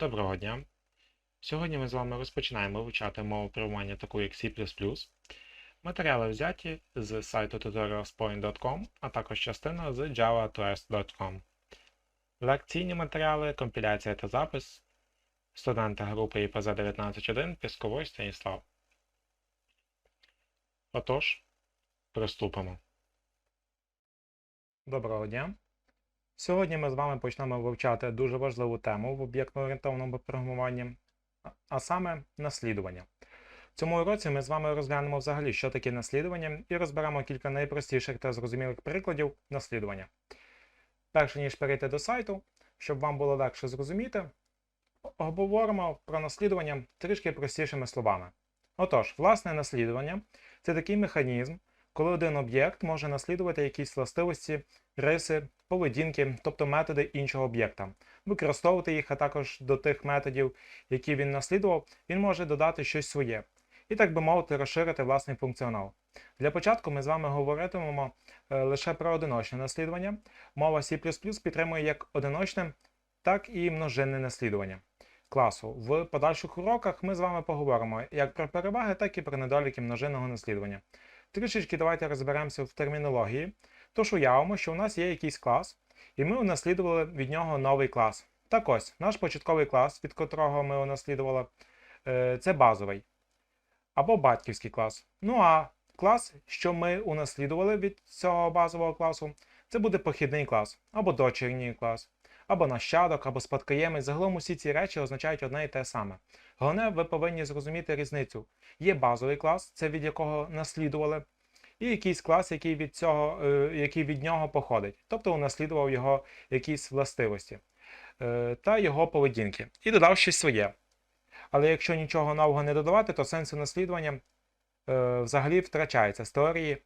Доброго дня! Сьогодні ми з вами розпочинаємо вивчати мову програмування таку як C++. Матеріали взяті з сайту tutorialspoint.com, а також частина з java2s.com. Лекційні матеріали, компіляція та запис. Студенти групи ІПЗ 191 Пісковий Станіслав. Отож, приступимо. Доброго дня! Сьогодні ми з вами почнемо вивчати дуже важливу тему в об'єктно-орієнтовному програмуванні, а- саме наслідування. В цьому уроці ми з вами розглянемо взагалі, що таке наслідування, і розберемо кілька найпростіших та зрозумілих прикладів наслідування. Перше ніж перейти до сайту, щоб вам було легше зрозуміти, обговоримо про наслідування трішки простішими словами. Отож, власне наслідування це такий механізм, коли один об'єкт може наслідувати якісь властивості риси, поведінки, тобто методи іншого об'єкта, використовувати їх, а також до тих методів, які він наслідував, він може додати щось своє. І так би мовити, розширити власний функціонал. Для початку ми з вами говоритимемо е, лише про одиночне наслідування. Мова C підтримує як одиночне, так і множинне наслідування класу. В подальших уроках ми з вами поговоримо як про переваги, так і про недоліки множинного наслідування. Трішечки давайте розберемося в термінології. Тож уявимо, що у нас є якийсь клас, і ми унаслідували від нього новий клас. Так ось, наш початковий клас, від котрого ми унаслідували, е, це базовий або батьківський клас. Ну а клас, що ми унаслідували від цього базового класу, це буде похідний клас, або дочірній клас, або нащадок, або спадкоємець. Загалом усі ці речі означають одне і те саме. Головне, ви повинні зрозуміти різницю. Є базовий клас, це від якого наслідували, і якийсь клас, який від цього, е, який від нього походить, тобто унаслідував його якісь властивості е, та його поведінки, і додав щось своє. Але якщо нічого нового не додавати, то сенсу наслідування е, взагалі втрачається. З теорії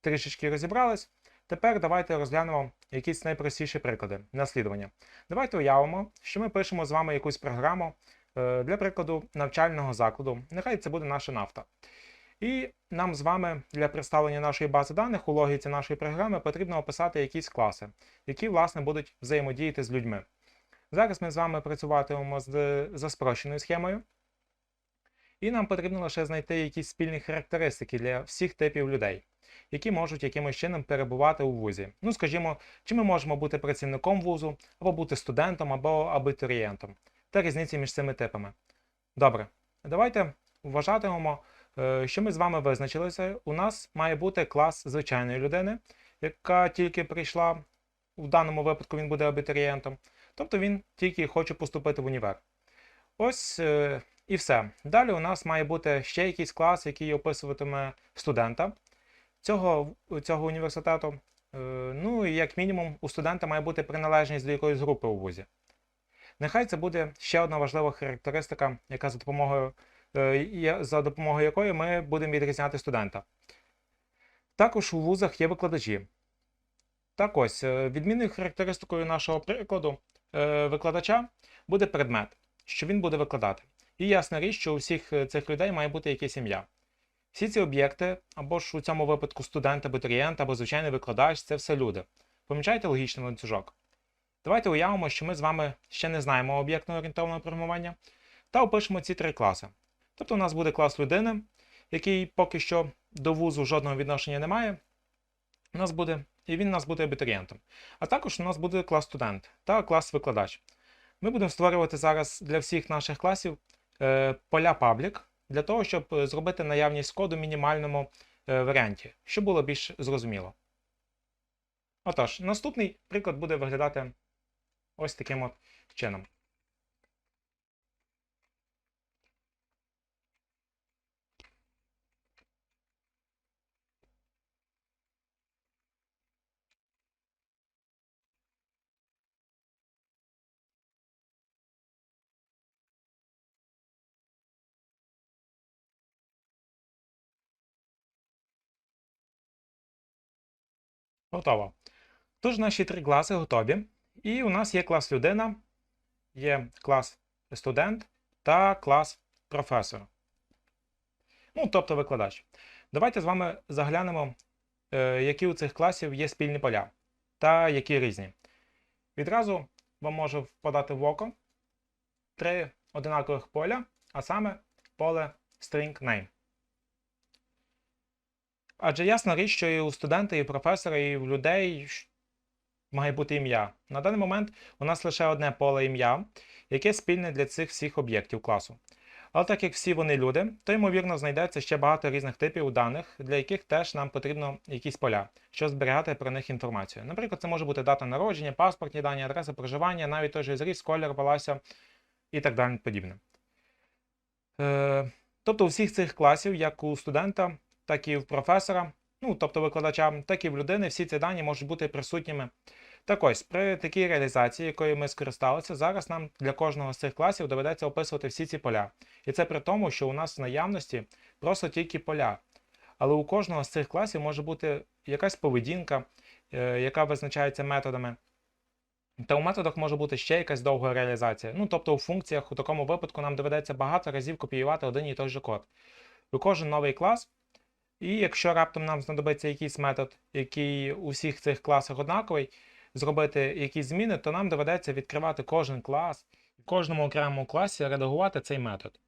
трішечки розібрались. Тепер давайте розглянемо якісь найпростіші приклади наслідування. Давайте уявимо, що ми пишемо з вами якусь програму е, для прикладу навчального закладу. Нехай це буде наша нафта. І нам з вами для представлення нашої бази даних у логіці нашої програми потрібно описати якісь класи, які, власне, будуть взаємодіяти з людьми. Зараз ми з вами працюватимемо з, за спрощеною схемою. І нам потрібно лише знайти якісь спільні характеристики для всіх типів людей, які можуть якимось чином перебувати у вузі. Ну, скажімо, чи ми можемо бути працівником вузу, або бути студентом, або абітурієнтом, та різниці між цими типами. Добре, давайте вважатимемо, е, що ми з вами визначилися. У нас має бути клас звичайної людини, яка тільки прийшла, в даному випадку він буде абітурієнтом. Тобто він тільки хоче поступити в універ. Ось е, і все. Далі у нас має бути ще якийсь клас, який описуватиме студента цього, цього університету. Е, ну і як мінімум у студента має бути приналежність до якоїсь групи у вузі. Нехай це буде ще одна важлива характеристика, яка за допомогою, е, за допомогою якої ми будемо відрізняти студента. Також у вузах є викладачі. Так ось, е, відмінною характеристикою нашого прикладу викладача буде предмет, що він буде викладати. І ясна річ, що у всіх цих людей має бути якесь ім'я. Всі ці об'єкти, або ж у цьому випадку студент, абітурієнт, або звичайний викладач це все люди. Помічаєте логічний ланцюжок? Давайте уявимо, що ми з вами ще не знаємо об'єктно орієнтовного програмування, та опишемо ці три класи. Тобто у нас буде клас людини, який поки що до вузу жодного відношення не має. У нас буде, і він у нас буде абітурієнтом. А також у нас буде клас студент та клас викладач. Ми будемо створювати зараз для всіх наших класів е, поля паблік для того, щоб е, зробити наявність коду в мінімальному е, варіанті, щоб було більш зрозуміло. Отож, наступний приклад буде виглядати ось таким от чином. Готово. Тож наші три класи готові. І у нас є клас людина, є клас студент та клас професор. Ну, тобто викладач. Давайте з вами заглянемо, е, які у цих класів є спільні поля та які різні. Відразу вам може впадати в око, три одинакових поля, а саме поле string name. Адже ясна річ, що і у студента, і у професора, і у людей має бути ім'я. На даний момент у нас лише одне поле ім'я, яке спільне для цих всіх об'єктів класу. Але так як всі вони люди, то ймовірно знайдеться ще багато різних типів даних, для яких теж нам потрібно якісь поля, щоб зберігати про них інформацію. Наприклад, це може бути дата народження, паспортні дані, адреса проживання, навіть той же зріст, колір волосся і так далі подібне. Е, тобто у всіх цих класів, як у студента, так і в професора, ну тобто викладача, так і в людини, всі ці дані можуть бути присутніми. Так ось, при такій реалізації, якою ми скористалися, зараз нам для кожного з цих класів доведеться описувати всі ці поля. І це при тому, що у нас в наявності просто тільки поля. Але у кожного з цих класів може бути якась поведінка, е, яка визначається методами. Та у методах може бути ще якась довга реалізація. Ну, тобто у функціях у такому випадку нам доведеться багато разів копіювати один і той же код. У кожен новий клас, і якщо раптом нам знадобиться якийсь метод, який у всіх цих класах однаковий, зробити якісь зміни, то нам доведеться відкривати кожен клас кожному окремому класі редагувати цей метод.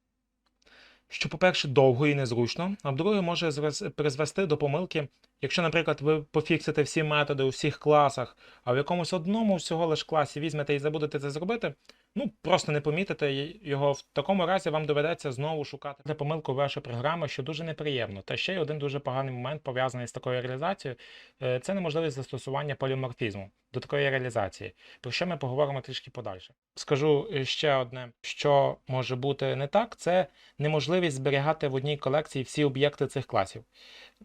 Що, по-перше, довго і незручно, а по-друге, може призвести до помилки, якщо, наприклад, ви пофіксите всі методи у всіх класах, а в якомусь одному всього лиш класі візьмете і забудете це зробити, ну просто не помітите його. В такому разі вам доведеться знову шукати для помилку вашої програми, що дуже неприємно. Та ще й один дуже поганий момент пов'язаний з такою реалізацією е, це неможливість застосування поліморфізму до такої реалізації, про що ми поговоримо трішки подальше. Скажу е, ще одне, що може бути не так, це неможливість зберігати в одній колекції всі об'єкти цих класів.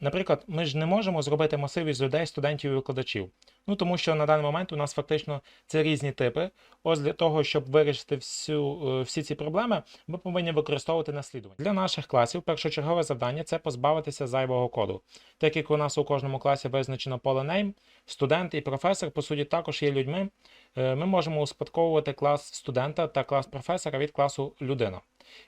Наприклад, ми ж не можемо зробити масив із людей, студентів і викладачів. Ну тому що на даний момент у нас фактично це різні типи. Ось для того, щоб вирішити всю, е, всі ці проблеми, ми повинні використовувати наслідування. Для наших класів першочергове завдання це позбавитися зайвого коду. Так як у нас у кожному класі визначено поле name, студент і професор, по суті, також є людьми. е, Ми можемо успадковувати клас студента та клас професора від класу людина.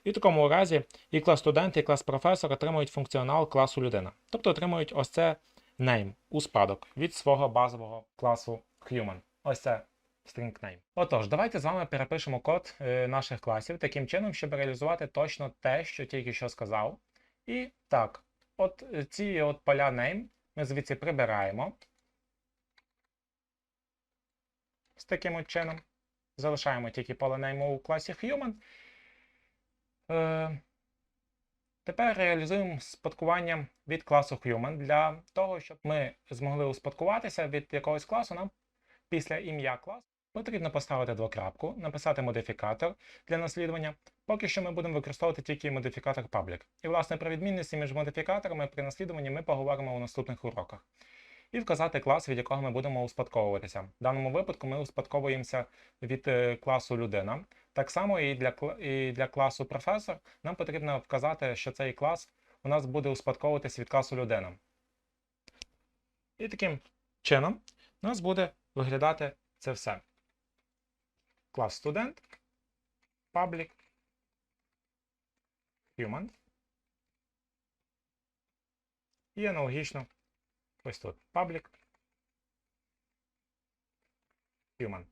І в такому разі і клас студент, і клас професор отримують функціонал класу людина. Тобто отримують ось це name у спадок від свого базового класу human. Ось це string name. Отож, давайте з вами перепишемо код е, наших класів таким чином, щоб реалізувати точно те, що тільки що сказав. І так, от е, ці от поля name ми звідси прибираємо. З таким от чином. Залишаємо тільки поле name у класі human. Тепер реалізуємо спадкування від класу Human. Для того, щоб ми змогли успадкуватися від якогось класу, нам після ім'я класу потрібно поставити двокрапку, написати модифікатор для наслідування. Поки що ми будемо використовувати тільки модифікатор public. І, власне, про відмінності між модифікаторами при наслідуванні ми поговоримо у наступних уроках. І вказати клас, від якого ми будемо успадковуватися. В даному випадку ми успадковуємося від е, класу людина. Так само і для, і для класу професор нам потрібно вказати, що цей клас у нас буде успадковуватись від класу людина. І таким чином у нас буде виглядати це все. Клас студент, public, human. І аналогічно ось тут public, human.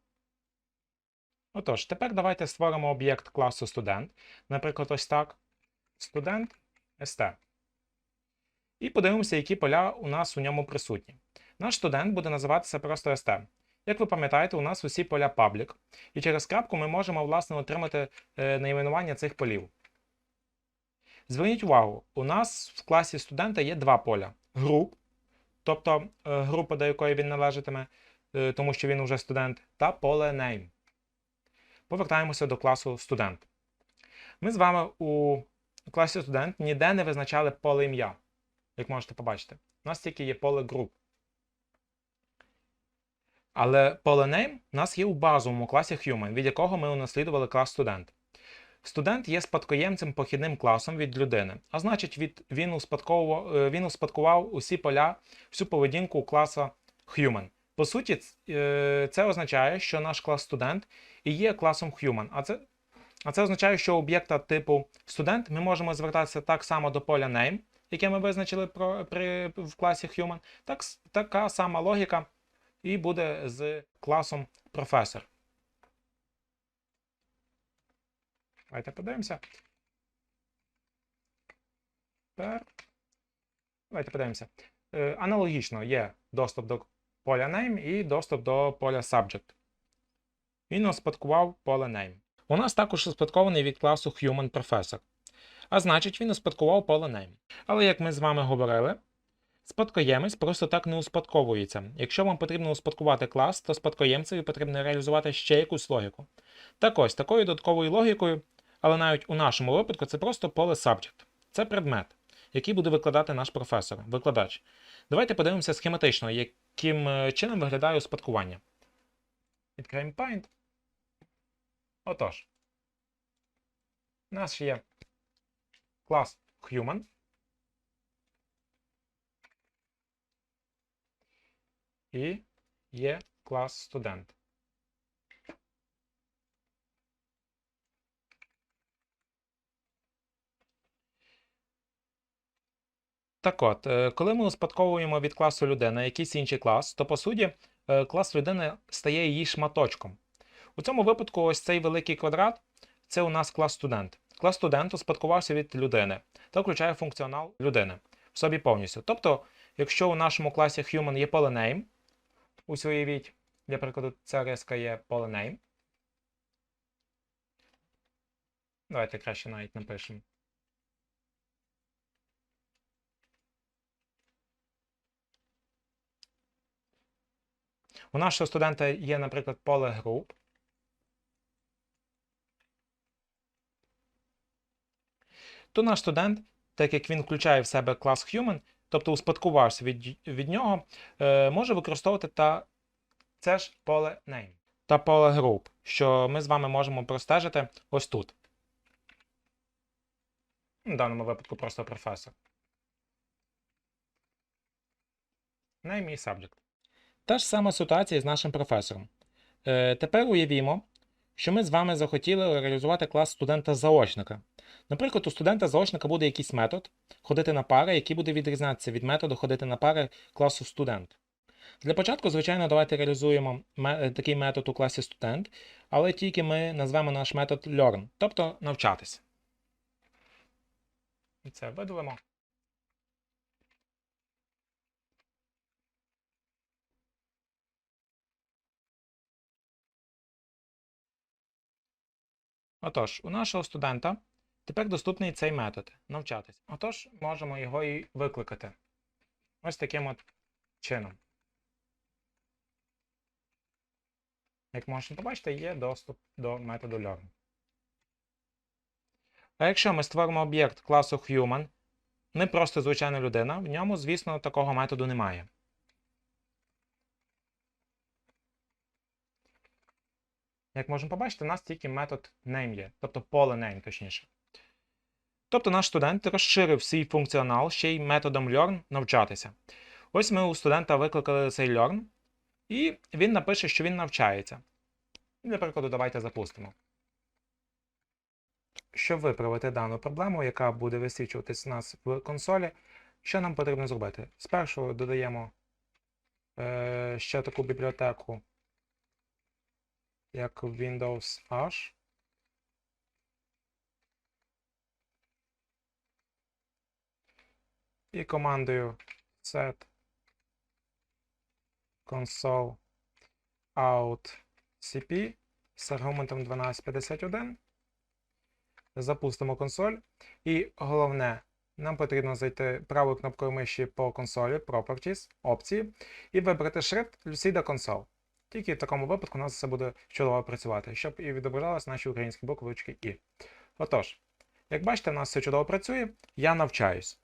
Отож, тепер давайте створимо об'єкт класу студент. Наприклад, ось так. Студент ST. І подивимося, які поля у нас у ньому присутні. Наш студент буде називатися просто ST. Як ви пам'ятаєте, у нас усі поля public. І через крапку ми можемо, власне, отримати е, найменування цих полів. Зверніть увагу, у нас в класі студента є два поля: груп, тобто е, група, до якої він належатиме, е, тому що він уже студент, та поле name. Повертаємося до класу студент. Ми з вами у класі студент ніде не визначали поле ім'я, як можете побачити. У нас тільки є поле груп. Але поле name у нас є у базовому класі Human, від якого ми унаслідували клас студент. Студент є спадкоємцем похідним класом від людини, а значить, від, він, успадковував, е, він успадкував усі поля, всю поведінку класа Human. По суті, е, це означає, що наш клас студент і є класом Human. А це, а це означає, що об'єкта типу студент ми можемо звертатися так само до поля name, яке ми визначили про, при, в класі Human. Так, така сама логіка і буде з класом професор. Давайте подивимося. Тепер. Давайте подивимося. Е, аналогічно є доступ до поля name і доступ до поля subject. Він успадкував поле name. У нас також успадкований від класу Human Professor. А значить, він успадкував поле name. Але як ми з вами говорили, спадкоємець просто так не успадковується. Якщо вам потрібно успадкувати клас, то спадкоємцеві потрібно реалізувати ще якусь логіку. Так ось, такою додатковою логікою, але навіть у нашому випадку це просто поле subject. Це предмет, який буде викладати наш професор, викладач. Давайте подивимося схематично, яким е, чином виглядає успадкування. Відкриємо Paint. Отож. У нас є клас Human. І є клас студент. Так от, е, коли ми успадковуємо від класу людина якийсь інший клас, то по суті е, клас людини стає її шматочком. У цьому випадку, ось цей великий квадрат це у нас клас студент. Клас студент успадкувався від людини та включає функціонал людини в собі повністю. Тобто, якщо у нашому класі Human є поле name, ось уявіть, для прикладу, ця риска є поле. Давайте краще навіть напишемо. У нашого студента є, наприклад, поле груп. То наш студент, так як він включає в себе клас Human, тобто успадкувався від, від нього, е, може використовувати та це ж поле name та поле group, що ми з вами можемо простежити ось тут. В даному випадку просто професор. Name і subject. Та ж сама ситуація з нашим професором. Е, тепер уявімо, що ми з вами захотіли реалізувати клас студента-заочника. Наприклад, у студента-заочника буде якийсь метод ходити на пари, який буде відрізнятися від методу ходити на пари класу студент. Для початку, звичайно, давайте реалізуємо такий метод у класі студент, але тільки ми назвемо наш метод learn, тобто навчатися. І це видалимо. Отож, у нашого студента тепер доступний цей метод навчатись. Отож, можемо його і викликати. Ось таким от чином. Як можна побачити, є доступ до методу learn. А якщо ми створимо об'єкт класу Human, не просто звичайна людина, в ньому, звісно, такого методу немає. Як можемо побачити, у нас тільки метод name є, тобто поле name, точніше. Тобто наш студент розширив свій функціонал ще й методом learn навчатися. Ось ми у студента викликали цей learn, і він напише, що він навчається. Для прикладу, давайте запустимо. Щоб виправити дану проблему, яка буде висвічуватись у нас в консолі, що нам потрібно зробити? Спершу додаємо е, ще таку бібліотеку, як Windows H. І командою set console out cp з аргументом 1251. Запустимо консоль. І головне, нам потрібно зайти правою кнопкою миші по консолі Properties, опції, і вибрати шрифт Lucida Console. Тільки в такому випадку у нас все буде чудово працювати, щоб і відображалися наші українські буквочки І. Отож, як бачите, у нас все чудово працює, я навчаюсь.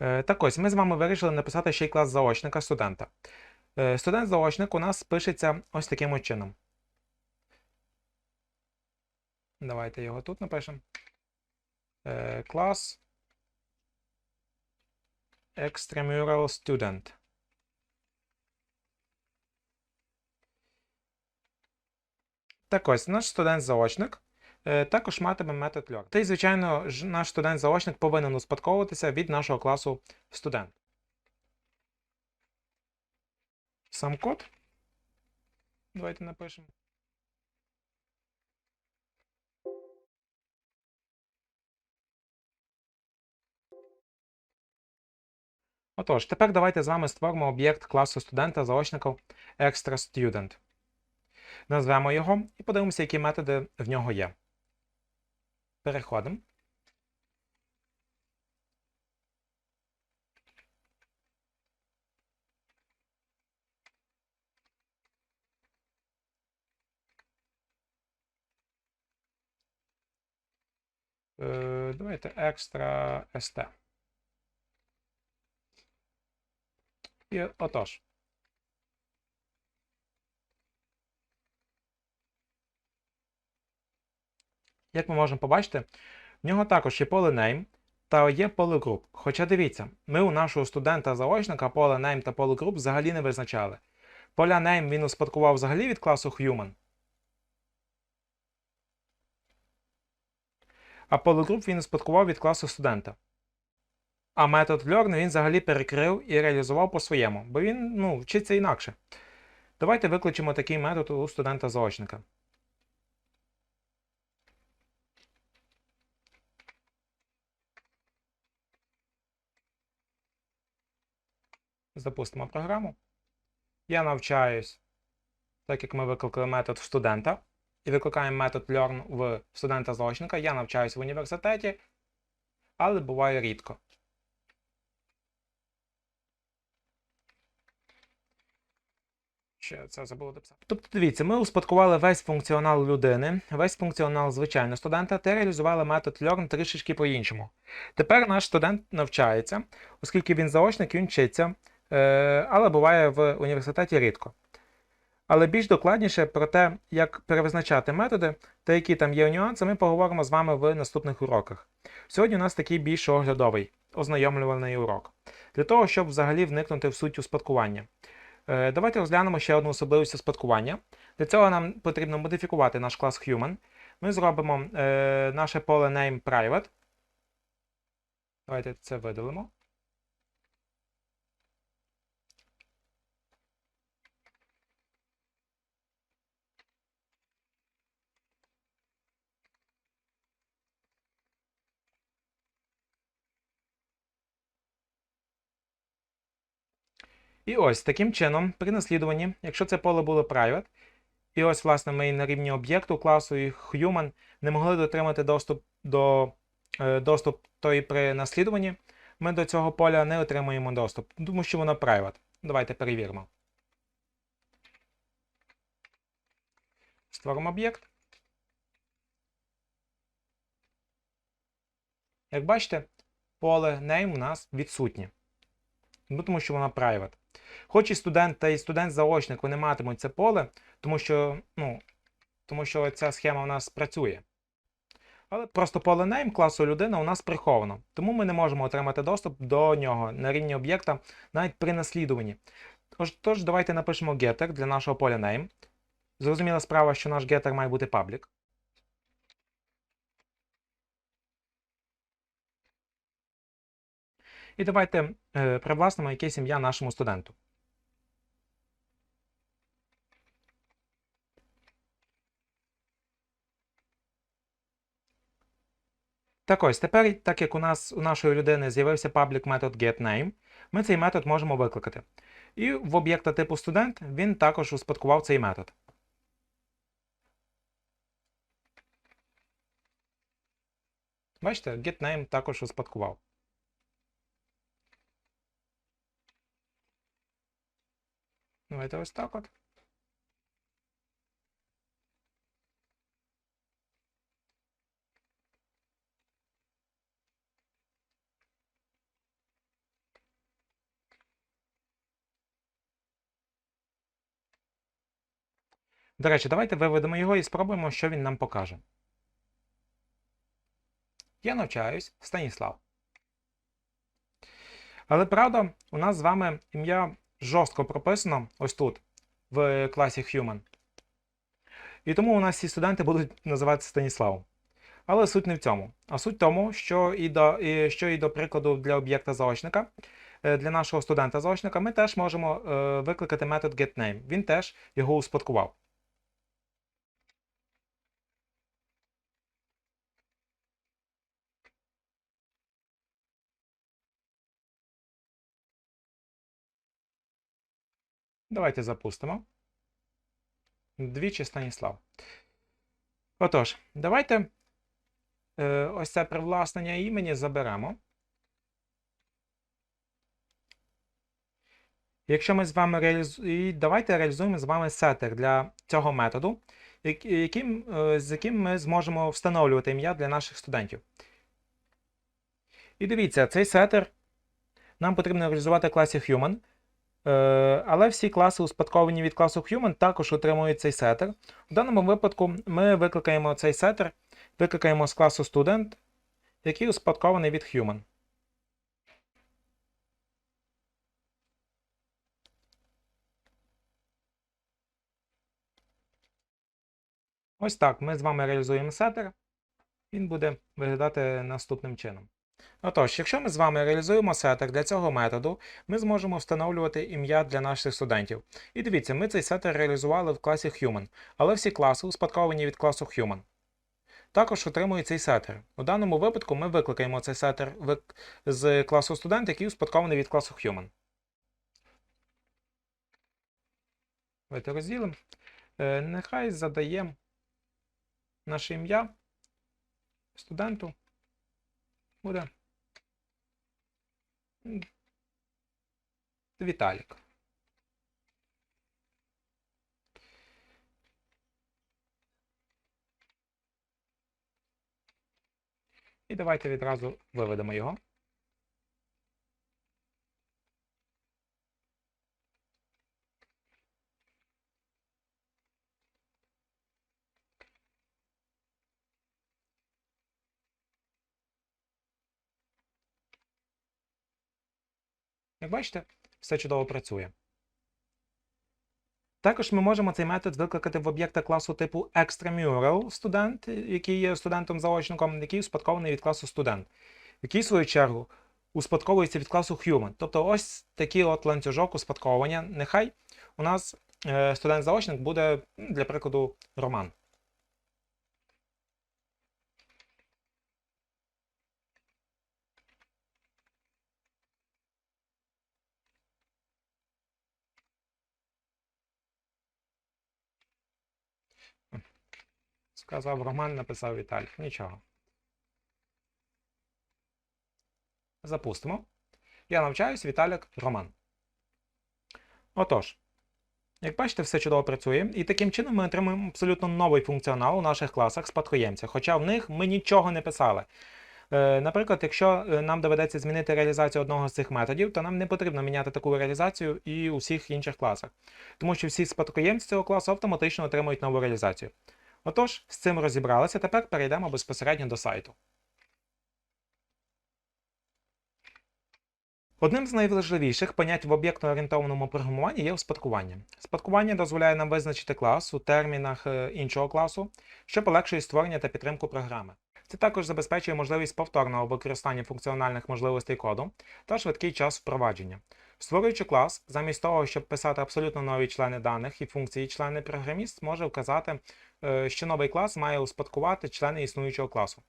Е, Так ось, ми з вами вирішили написати ще й клас заочника студента. Е, Студент-заочник у нас пишеться ось таким чином. Давайте його тут напишемо. Е, Клас Extramural Student. Так ось, наш студент-заочник е, також матиме метод льор. Та й, звичайно, наш студент-заочник повинен успадковуватися від нашого класу студент. Сам код. Давайте напишемо. Отож, тепер давайте з вами створимо об'єкт класу студента-заочника ExtraStudent. Назвемо його і подивимося, які методи в нього є. Переходимо. Е, Давайте екстра ST. І отож. Як ми можемо побачити, в нього також є поле name та є поле group. Хоча дивіться, ми у нашого студента-заочника поле name та поле group взагалі не визначали. Поля name він успадкував взагалі від класу human. А поле group він успадкував від класу студента. А метод learn він взагалі перекрив і реалізував по-своєму, бо він ну, вчиться інакше. Давайте викличемо такий метод у студента-заочника. Запустимо програму. Я навчаюсь, так як ми викликали метод студента, і викликаємо метод learn в студента-заочника. Я навчаюсь в університеті, але буває рідко. Ще це забув дописати. Тобто, дивіться, ми успадкували весь функціонал людини, весь функціонал звичайного студента та реалізували метод learn трішечки по-іншому. Тепер наш студент навчається, оскільки він заочник, він вчиться, але буває в університеті рідко. Але більш докладніше про те, як перевизначати методи та які там є нюанси, ми поговоримо з вами в наступних уроках. Сьогодні у нас такий більш оглядовий, ознайомлюваний урок. Для того, щоб взагалі вникнути в суть успадкування. Е, Давайте розглянемо ще одну особливість успадкування. Для цього нам потрібно модифікувати наш клас Human. Ми зробимо е, наше поле name private. Давайте це видалимо. І ось таким чином, при наслідуванні, якщо це поле було private, і ось, власне, ми на рівні об'єкту класу і human не могли дотримати доступ до е, доступ той при наслідуванні, ми до цього поля не отримуємо доступ, тому що воно private. Давайте перевіримо. Створимо об'єкт. Як бачите, поле name у нас відсутнє. Тому що воно private. Хоч і студент та і студент-заочник вони матимуть це поле, тому що ну, тому що ця схема у нас працює. Але просто поле name класу людина у нас приховано, тому ми не можемо отримати доступ до нього на рівні об'єкта навіть при наслідуванні. Тож, давайте напишемо getter для нашого поля name. Зрозуміла справа, що наш getter має бути public. І давайте е, привласнимо якесь ім'я нашому студенту. Так ось, тепер, так як у нас у нашої людини з'явився public метод getName, ми цей метод можемо викликати. І в об'єкта типу студент він також успадкував цей метод. Бачите, getName також успадкував. Давайте ось так от. До речі, давайте виведемо його і спробуємо, що він нам покаже. Я навчаюсь Станіслав. Але правда, у нас з вами ім'я жорстко прописано ось тут, в класі Human. І тому у нас ці студенти будуть називатися Станіславом. Але суть не в цьому. А суть в тому, що і до, і, що і до прикладу для об'єкта заочника, е, для нашого студента-заочника, ми теж можемо е, викликати метод getName. Він теж його успадкував. Давайте запустимо. Двічі Станіслав. Отож, давайте е, ось це привласнення імені заберемо. Якщо ми з вами реалізуємо, давайте реалізуємо з вами сеттер для цього методу, яким, е, з яким ми зможемо встановлювати ім'я для наших студентів. І дивіться, цей сеттер нам потрібно реалізувати в класі Human. Е, Але всі класи, успадковані від класу Human, також отримують цей сеттер. В даному випадку ми викликаємо цей сеттер, викликаємо з класу Student, який успадкований від Human. Ось так ми з вами реалізуємо сеттер. Він буде виглядати наступним чином. Отож, якщо ми з вами реалізуємо сеттер для цього методу, ми зможемо встановлювати ім'я для наших студентів. І дивіться, ми цей сеттер реалізували в класі Human, але всі класи успадковані від класу Human. Також отримує цей сеттер. У даному випадку ми викликаємо цей сеттер з класу студент, який успадкований від класу Human. Давайте розділимо. Е, Нехай задаємо наше ім'я студенту. Буде Віталік. І давайте відразу виведемо його. Як бачите, все чудово працює. Також ми можемо цей метод викликати в об'єкта класу типу extramural студент, який є студентом-заочником, який успадкований від класу студент, який, в свою чергу, успадковується від класу human. Тобто ось такий от ланцюжок успадковування. Нехай у нас е, студент-заочник буде, для прикладу, Роман. Сказав Роман, написав Віталій. Нічого. Запустимо. Я навчаюсь Віталік Роман. Отож, як бачите, все чудово працює. І таким чином ми отримуємо абсолютно новий функціонал у наших класах спадкоємця, хоча в них ми нічого не писали. Е, Наприклад, якщо е, нам доведеться змінити реалізацію одного з цих методів, то нам не потрібно міняти таку реалізацію і у всіх інших класах, тому що всі спадкоємці цього класу автоматично отримують нову реалізацію. Отож, з цим розібралися, тепер перейдемо безпосередньо до сайту. Одним з найважливіших понять в об'єктно-орієнтованому програмуванні є успадкування. Спадкування дозволяє нам визначити клас у термінах е, іншого класу, що полегшує створення та підтримку програми. Це також забезпечує можливість повторного використання функціональних можливостей коду та швидкий час впровадження. Створюючи клас, замість того, щоб писати абсолютно нові члени даних і функції члени програміст може вказати, е, що новий клас має успадкувати члени існуючого класу.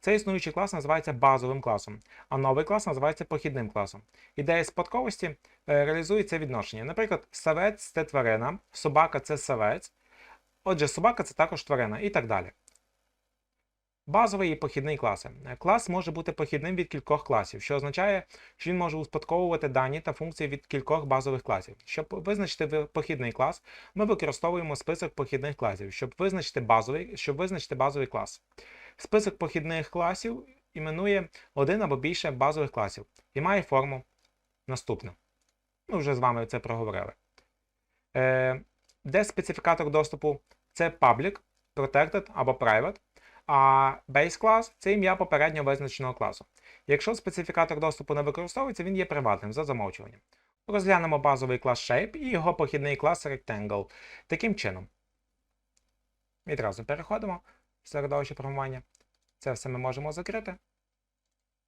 Цей існуючий клас називається базовим класом, а новий клас називається похідним класом. Ідея спадковості е, реалізує це відношення. Наприклад, савець це тварина, собака це савець, отже, собака це також тварина і так далі. Базовий і похідний класи. Клас може бути похідним від кількох класів, що означає, що він може успадковувати дані та функції від кількох базових класів. Щоб визначити похідний клас, ми використовуємо список похідних класів, щоб визначити базовий, щоб визначити базовий клас. Список похідних класів іменує один або більше базових класів і має форму наступну. Ми вже з вами це проговорили. Е, де специфікатор доступу це public, protected або private, а base клас це ім'я попередньо визначеного класу. Якщо специфікатор доступу не використовується, він є приватним за замовчуванням. Розглянемо базовий клас Shape і його похідний клас Rectangle. Таким чином. Відразу переходимо в середовище програмування. Це все ми можемо закрити.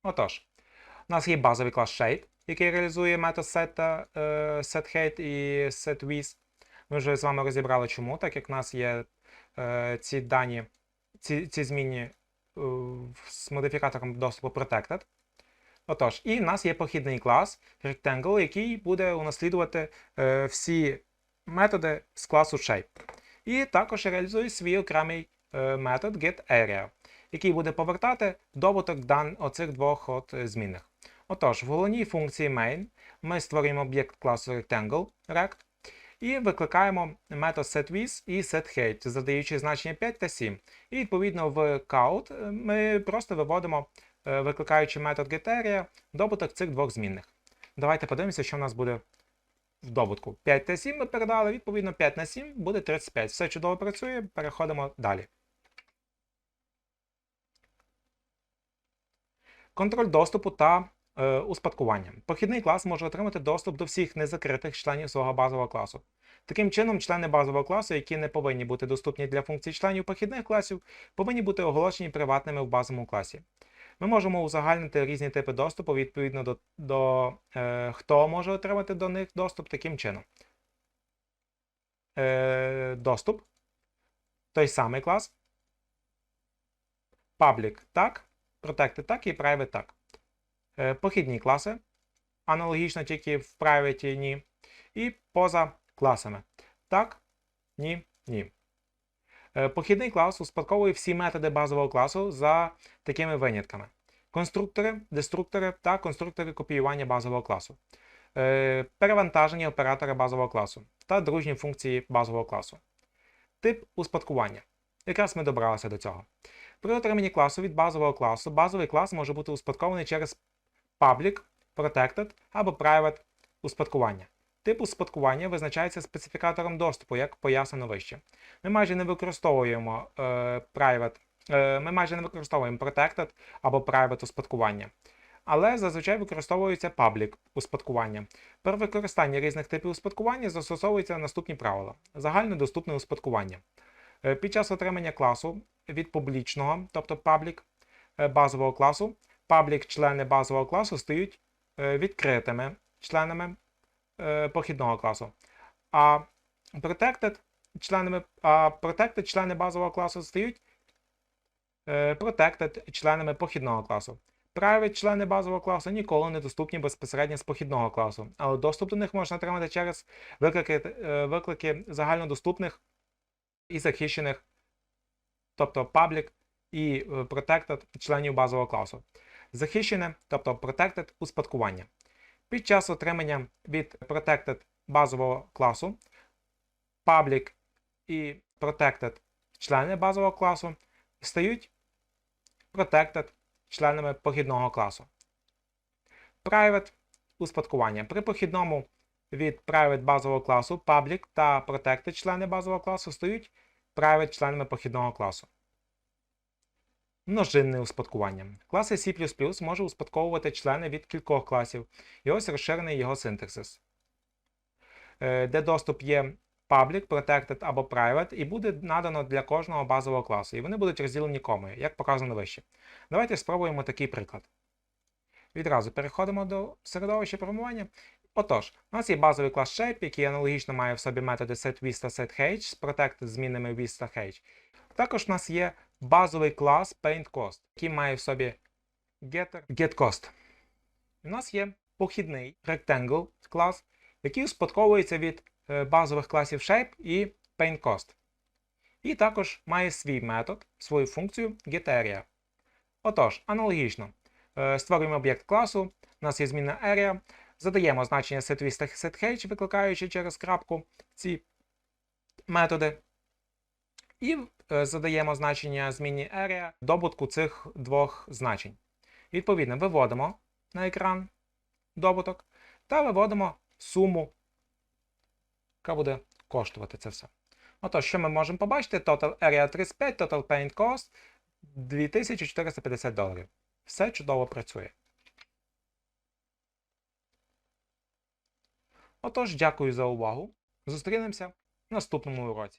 Отож, у нас є базовий клас Shape, який реалізує метод set, е, setHeight і setWidth. Ми вже з вами розібрали чому, так як в нас є е, ці дані, ці, ці змінні е, з модифікатором доступу Protected. Отож, і в нас є похідний клас Rectangle, який буде унаслідувати е, всі методи з класу Shape. І також реалізую свій окремий е, метод getArea, який буде повертати добуток дан оцих двох от змінних. Отож, в головній функції main ми створюємо об'єкт класу Rectangle rect, і викликаємо метод setWidth і setHeight, задаючи значення 5 та 7. І відповідно в count е, ми просто виводимо, е, викликаючи метод getArea, добуток цих двох змінних. Давайте подивимося, що в нас буде в добутку. 5 та 7 ми передали, відповідно 5 на 7 буде 35. Все чудово працює, переходимо далі. Контроль доступу та успадкування. Похідний клас може отримати доступ до всіх незакритих членів свого базового класу. Таким чином, члени базового класу, які не повинні бути доступні для функцій членів похідних класів, повинні бути оголошені приватними в базовому класі. Ми можемо узагальнити різні типи доступу відповідно до, до е, хто може отримати до них доступ таким чином. Е, доступ. Той самий клас. Public так, Protected так і Private так. Е, похідні класи. Аналогічно тільки в Private ні. І поза класами. Так, ні, ні. Е, Похідний клас успадковує всі методи базового класу за такими винятками: конструктори, деструктори та конструктори копіювання базового класу, Е, перевантаження оператора базового класу та дружні функції базового класу. Тип успадкування. Якраз ми добралися до цього. При отриманні класу від базового класу базовий клас може бути успадкований через Public, Protected або Private успадкування. Тип успадкування визначається специфікатором доступу, як пояснено вище. Ми майже не використовуємо е, private, е, ми майже не використовуємо protected або private успадкування. Але зазвичай використовується public успадкування. При використанні різних типів успадкування застосовуються наступні правила: загальнодоступне успадкування. Е, Під час отримання класу від публічного, тобто public е, базового класу, public члени базового класу стають е, відкритими членами е, похідного класу. А protected членами, а protected члени базового класу стають е, protected членами похідного класу. Private члени базового класу ніколи не доступні безпосередньо з похідного класу, але доступ до них можна отримати через виклики, виклики загальнодоступних і захищених, тобто public і protected членів базового класу. Захищене, тобто protected успадкування. Під час отримання від protected базового класу, public і protected члени базового класу стають protected членами похідного класу. Private успадкування. При похідному від private базового класу public та protected члени базового класу стають private членами похідного класу. Множинне успадкування. Класи C може успадковувати члени від кількох класів. І ось розширений його синтаксис, Е, де доступ є public, protected або private, і буде надано для кожного базового класу. І вони будуть розділені комою, як показано вище. Давайте спробуємо такий приклад. Відразу переходимо до середовища програмування. Отож, у нас є базовий клас Shape, який аналогічно має в собі методи setWidth та setHeight з protected та height. Також у нас є базовий клас PaintCost, який має в собі getter getCost. У нас є похідний Rectangle клас, який успадковується від е, базових класів Shape і PaintCost. І також має свій метод, свою функцію getArea. Отож, аналогічно. Е, Створюємо об'єкт класу, у нас є змінна area, задаємо значення та викликаючи через крапку ці методи. І задаємо значення зміні area добутку цих двох значень. Відповідно, виводимо на екран добуток та виводимо суму, яка буде коштувати це все. Отож, що ми можемо побачити? Total Area 35, Total Paint Cost 2450 доларів. Все чудово працює. Отож, дякую за увагу. Зустрінемося в наступному уроці.